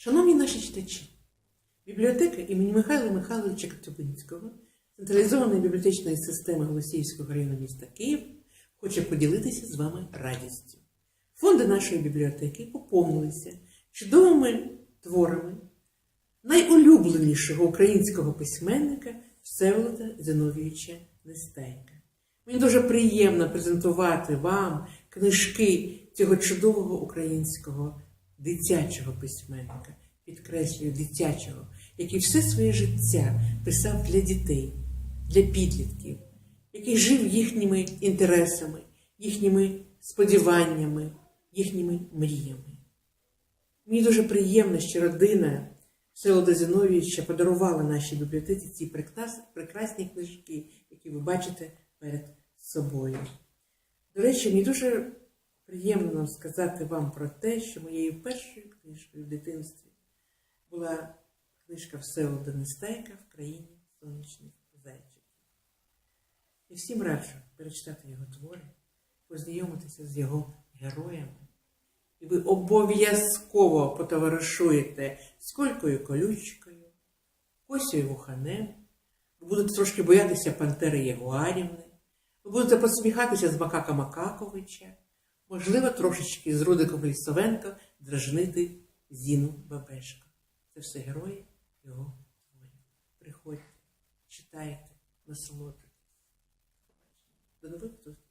Шановні наші читачі, бібліотека імені Михайла Михайловича Коцюбинського, централізованої бібліотечної системи Голосіївського району міста Київ, хоче поділитися з вами радістю. Фонди нашої бібліотеки поповнилися чудовими творами найулюбленішого українського письменника Всеволода Зиновійовича Нестайка. Мені дуже приємно презентувати вам книжки цього чудового українського дитячого письменника, підкреслюю дитячого, який все своє життя писав для дітей, для підлітків, який жив їхніми інтересами, їхніми сподіваннями, їхніми мріями. Мені дуже приємно, що родина Всеволода Зіновійовича подарувала нашій бібліотеці ці прекрасні книжки, які ви бачите перед собою. До речі, мені дуже приємно сказати вам про те, що моєю першою книжкою в дитинстві була книжка Всеволода Нестайка в країні сонячних зайчиків. І всім раджу перечитати його твори, познайомитися з його героями. І ви обов'язково потоваришуєте з Колькою Колючкою, Косею Вуханем, ви будете трошки боятися Пантери Ягуарівни, ви будете посміхатися з Макака Макаковича, можливо, трошечки з Рудиком Лісовенко дражнити Зіну Бабешко. Це все герої його творів. Приходьте, читайте, насолоджуйтесь. До нових зустрічей!